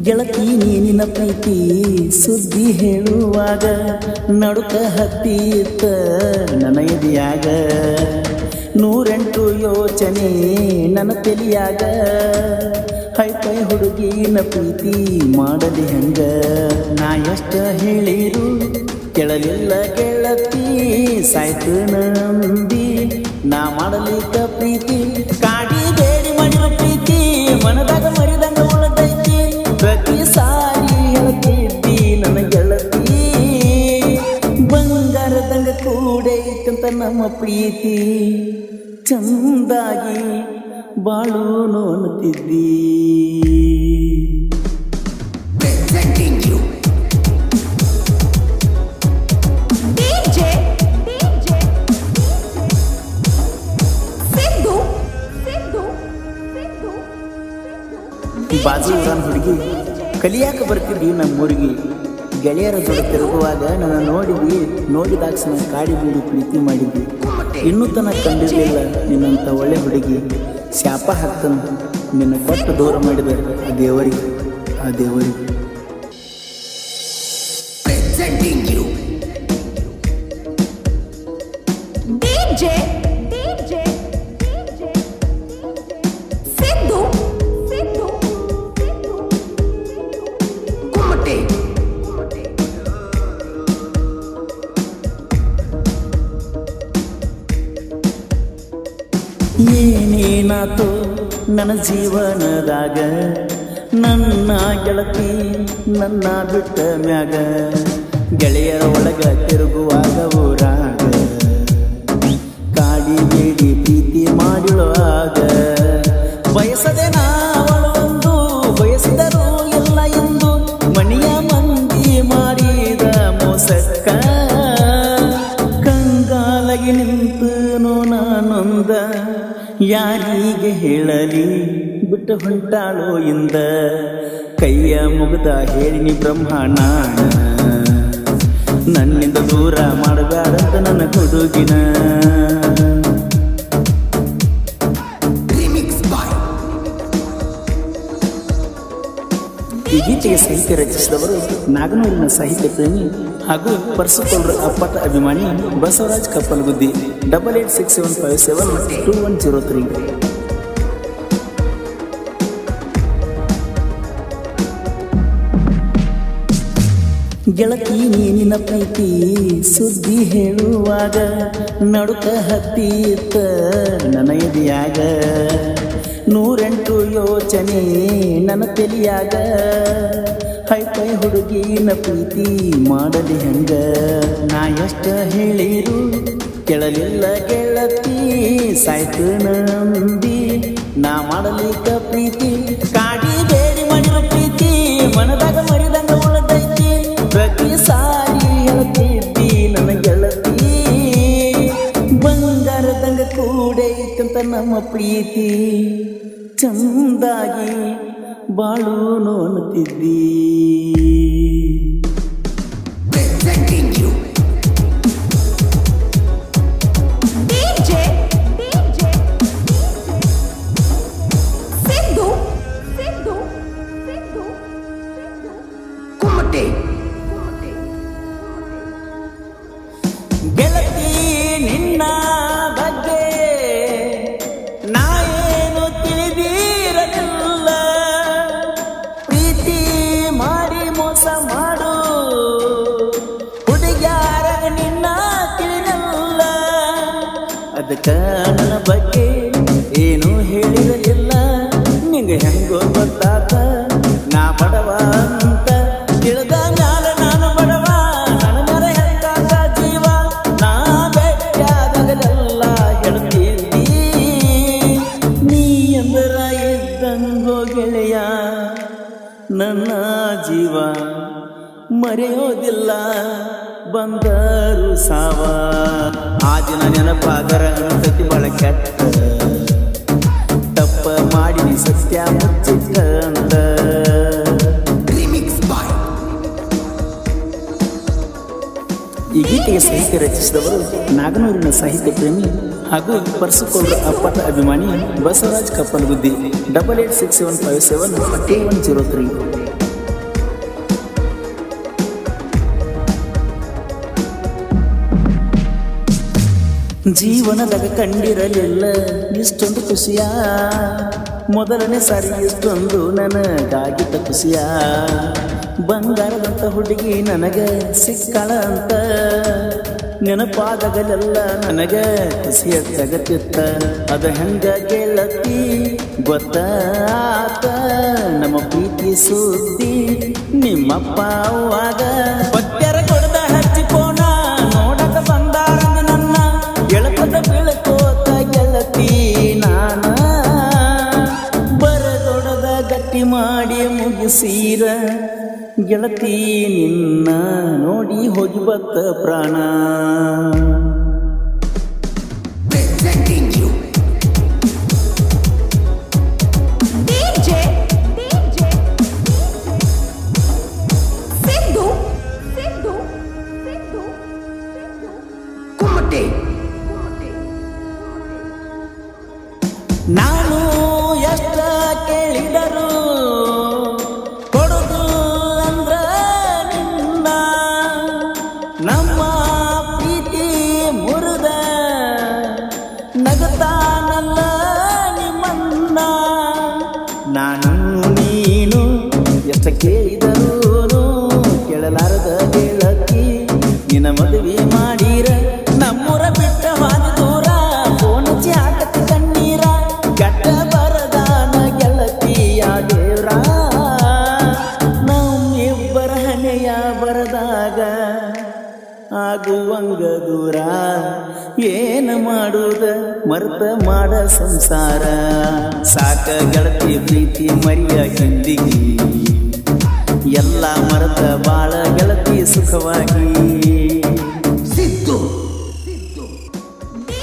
ಗೆಳತಿ ನೀನಿನ ಪ್ರೀತಿ ಸುದ್ದಿ ಹೇಳುವಾಗ ನಡುಕ ಹತ್ತಿತ್ತ ನನ್ನ ನೂರೆಂಟು ಯೋಚನೆ ನನ್ನ ತಲಿಯಾಗ. ಹೈಪೈ ಹುಡುಗಿನ ಪ್ರೀತಿ ಮಾಡಲಿ ಹಂಗ? ನಾ ಎಷ್ಟ ಹೇಳಿರು ಕೆಳಲಿಲ್ಲ ಗೆಳತಿ, ಸಾಯ್ತು ನಂಬಿ. ನಾ ಮಾಡಲಿಕ್ಕ ಪ್ರೀತಿ ಪ್ರೀತಿ ಚಂದಾಗಿ ಬಾಳು ನೋಡುತ್ತಿದ್ದಿ ಬಾಜು ಊರನ್ ಹುಡುಗಿ ಕಲಿಯಾಕ ಬರ್ತಿದ್ವಿ ನಮ್ಮೂರಿಗೆ. ಗೆಳೆಯರ ಜೊತೆ ತಿರುಗುವಾಗ ನನ್ನ ನೋಡಿದ್ವಿ ನೋಡಿದಾಕ್ಷಣ ಕಾಡಿ ಬೀಡಿ ಪ್ರೀತಿ ಮಾಡಿದ್ವಿ. ಇನ್ನೂ ತನಕ ಕಂಡಿರಲಿಲ್ಲ ನಿನ್ನಂಥ ಒಳ್ಳೆ ಹುಡುಗಿ. ಶಾಪ ಹಾಕ್ತಂತ ನಿನ್ನ ಕೊಟ್ಟು ದೂರ ಮಾಡಿದ ಆ ದೇವರಿಗೆ ಆ ದೇವರಿಗೆ. ಏನೇನಾತು ನನ್ನ ಜೀವನದಾಗ. ನನ್ನ ಗೆಳತಿ ನನ್ನ ಬಿಟ್ಟ ಮ್ಯಾಗ. ಗೆಳೆಯರ ಒಳಗ ತಿರುಗುವಾಗ ಊರಾಗ. ಕಾಡಿ ಬೇಡಿ ಪ್ರೀತಿ ಮಾಡಿಳುವಾಗ ಬಯಸದೆ ನಾವಳು ನಿಂತನು ನಾನೊಂದ, ಯಾರಿಗೆ ಹೇಳಲಿ? ಬಿಟ್ಟು ಹೊಂಟಾಳೋ ಇಂದ? ಕೈಯ ಮುಗ್ದ ಹೇಳಿನಿ ಬ್ರಹ್ಮಾಣ. ನನ್ನಿಂದ ದೂರ ಮಾಡಬೇಡಂತ ನನ್ನ ಹುಡುಗಿನ. ಸಾಹಿತ್ಯ ರಚಿಸಿದವರು ನಾಗನೂರಿನ ಸಾಹಿತ್ಯ ಪ್ರೇಮಿ ಹಾಗೂ ಪರಸುಕೊಲ್ರ ಅಪ್ಪಟ ಅಭಿಮಾನಿ Basavaraj Kappalaguddi. Double eight six seven five seven two one zero three ಗೆಳತಿ ನೀನಿನ ಪ್ರೀತಿ ಸುದ್ದಿ ಹೇಳುವಾಗ ನಡುಕ ಹತ್ತಿತ್ತ ನನ್ನ ನೂರೆಂಟು ಯೋಚನೆ ನನ್ನ ತಲಿಯಾಗ. ಹೈಪೈ ಹುಡುಗಿನ ಪ್ರೀತಿ ಮಾಡಲಿ ಹೆಂಗ? ನಾ ಎಷ್ಟ ಹೇಳಿರು, ಕೇಳಲಿಲ್ಲ ಗೆಳತಿ ಸಾಯ್ತು ನಂಬಿ. ನಾ ಮಾಡಲಿಕ್ಕ ಪ್ರೀತಿ, ಕಾಡಿ ಬೇಡಿ ಮಾಡಿರೋ ಪ್ರೀತಿ, ಮನದಾಗ ಮರಿದಂಗ ಉಳಿದೈತಿ ಪ್ರತಿ ಸಾರಿ ಹೇಳ್ತಿದ್ದಿ ನನ್ನ ಗೆಳತಿ. ಬಂಗಾರದಂಗ ಕೂಡೈತಂತ ನಮ್ಮ ಪ್ರೀತಿ. ಚಂದಾಗಿ ಬಾಳು ನೋಡುತ್ತಿದ್ದಿ ಅದಕ್ಕ ನನ್ನ ಬಗ್ಗೆ ಏನು ಹೇಳಿರಲಿಲ್ಲ ನಿಂಗೆ ಹೆಂಗೋ ಗೊತ್ತಾತ. ನಾ ಬಡವ ಅಂತ ತಿಳಿದ ಮ್ಯಾಲ ನಾನು ಬಡವ. ನನ್ನ ಮರ ಹೆಂಗಾದ ಜೀವ. ನಾ ಬೆಟ್ಟಾಗಲೆಲ್ಲ ಹೇಳ್ತೀನಿ. ನೀ ಎಂದರ ಇದ್ದಂಗೋ ಗೆಳೆಯ. ನನ್ನ ಜೀವ ಮರೆಯೋದಿಲ್ಲ. ಬಂದರು ಸಾವ. ಆ ದಿನ ನೆನಪಾದರ ಸತಿ ಬಳ ಕೆಟ್ಟ. ತಪ್ಪ ಮಾಡಿ ಸತ್ಯ ಮುಚ್ಚಿಟ್ಟ ಅಂತ. remix by ಈ ಗೀತೆಗೆ ಸಾಹಿತ್ಯ ರಚಿಸಿದವರು ನಾಗನೂರಿನ ಸಾಹಿತ್ಯ ಪ್ರೇಮಿ ಹಾಗೂ ಪರಸುಕೊಲ್ರ ಅಪ್ಪಟ ಅಭಿಮಾನಿ Basavaraj Kappalaguddi double eight six seven five seven eight one zero three ಜೀವನದಾಗ ಕಂಡಿರಲಿಲ್ಲ. ಇಷ್ಟೊಂದು ಖುಷಿಯ? ಮೊದಲನೇ ಸಾರಿ ಇಷ್ಟೊಂದು ನನಗಾಗಿದ್ದ ಖುಷಿಯ? ಬಂಗಾರದಂತ ಹುಡುಗಿ ನನಗೆ ಸಿಕ್ಕಳ ಅಂತ. ನೆನಪಾದಾಗಲೆಲ್ಲ ನನಗೆ ಖುಷಿಯ ಜಗತ್ತಿತ್ತ ಅದ ಹೆಂಗ ಗೆಳತಿ ಗೊತ್ತಾತ ನಮ್ಮ ಪ್ರೀತಿ ಸುದ್ದಿ ನಿಮ್ಮಪ್ಪ ಅವಾಗ ಗಟ್ಟಿ ಮಾಡಿ ಮುಗಿಸೀರ. ಗೆಳತಿ ನಿನ್ನ ನೋಡಿ ಹೋಗಿ ಬತ್ತ ಪ್ರಾಣ. ನಾನು ದೂರ ಏನ ಮಾಡುದ? ಮರ್ತ ಮಾಡ ಸಂಸಾರ. ಸಾಕ ಗೆಳತಿ ಪ್ರೀತಿ ಮರಿಯ ಹಿಂದಿಗಿ ಎಲ್ಲ ಮರತ ಬಾಳ ಗೆಳತಿ ಸುಖವಾಗಿ. ಸಿದ್ದು.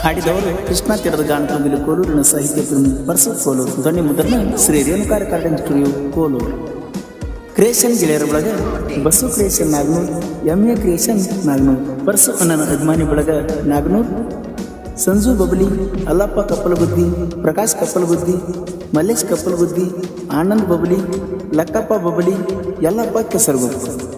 ಹಾಡಿದವರು ಕೃಷ್ಣ ತೀರದ ಗಾನದಲ್ಲಿ ಕೋಲೂರಿನ ಸಾಹಿತ್ಯ ಪ್ರೇಮಿ ಪರಸು ಕೋಲೂರು. ಧ್ವನಿ ಶ್ರೀ ರೇಣುಕಾರ ಕಾರ್ಡನ್ ಸ್ಟುಡಿಯೋ ಕೋಲೂರು. ಕ್ರಿಯೇಷನ್ ಗೆಳೆಯರ ಬಳಗ bus creation Nagnur M A creation Nagnur Parsu ಅಣ್ಣನ ಅಭಿಮಾನಿ ಬಳಗ ನಾಗನೂರ್, ಸಂಜು ಬಬಲಿ, ಅಲ್ಲಪ್ಪ ಕಪ್ಪಲಗುದ್ದಿ, ಪ್ರಕಾಶ್ ಕಪ್ಪಲಗುದ್ದಿ, ಮಲ್ಲೇಶ್ ಕಪ್ಪಲಗುದ್ದಿ, ಆನಂದ್ ಬಬಲಿ, ಲಕ್ಕಪ್ಪ ಬಬಲಿ ಕೆಸರು ಕೆಸರಗುಪ್ಪ.